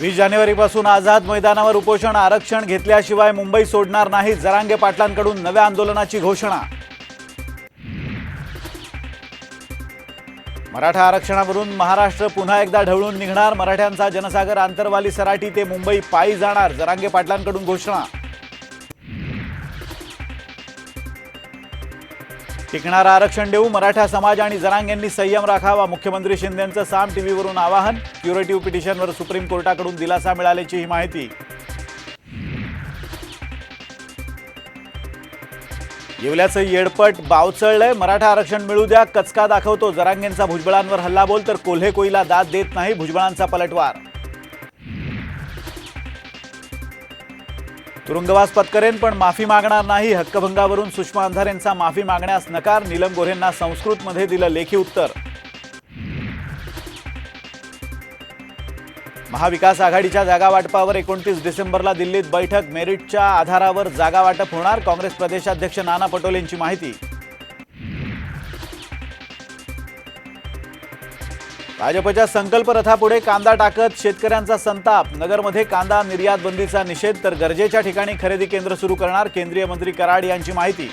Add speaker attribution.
Speaker 1: वीस जानेवारीपासून आझाद मैदानावर उपोषण आरक्षण घेतल्याशिवाय मुंबई सोडणार नाही जरांगे पाटलांकडून नव्या आंदोलनाची घोषणा. मराठा आरक्षणावरून महाराष्ट्र पुन्हा एकदा ढवळून निघणार मराठ्यांचा जनसागर आंतरवाली सराटी ते मुंबई पायी जाणार जरांगे पाटलांकडून घोषणा. टिकणारं आरक्षण देऊ मराठा समाज आणि जरांगेंनी संयम राखावा. मुख्यमंत्री शिंदेंचं साम टीव्हीवरून आवाहन. क्युरेटिव्ह पिटिशनवर सुप्रीम कोर्टाकडून दिलासा मिळाल्याची ही माहिती. येवल्याचं येडपट बावचळलंय मराठा आरक्षण मिळू द्या कचका दाखवतो. जरांगेंचा भुजबळांवर हल्लाबोल तर कोल्हे कोईला दाद देत नाही भुजबळांचा पलटवार. तुरुंगवास पत्करेन पण माफी मागणार नाही. हक्कभंगावरून सुषमा अंधारेंचा माफी मागण्यास नकार. नीलम गोऱ्हेंना संस्कृतमध्ये दिलं लेखी उत्तर. महाविकास आघाडीच्या जागा वाटपावर एकोणतीस डिसेंबरला दिल्लीत बैठक. मेरिटच्या आधारावर जागा वाटप होणार. काँग्रेस प्रदेशाध्यक्ष नाना पटोलेंची माहिती. भाजपच्या संकल्प रथापुढे कांदा टाकत शेतकऱ्यांचा संताप. नगरमध्ये कांदा निर्यात बंदीचा निषेध तर गरजेच्या ठिकाणी खरेदी केंद्र सुरू करणार केंद्रीय मंत्री कराड यांची माहिती.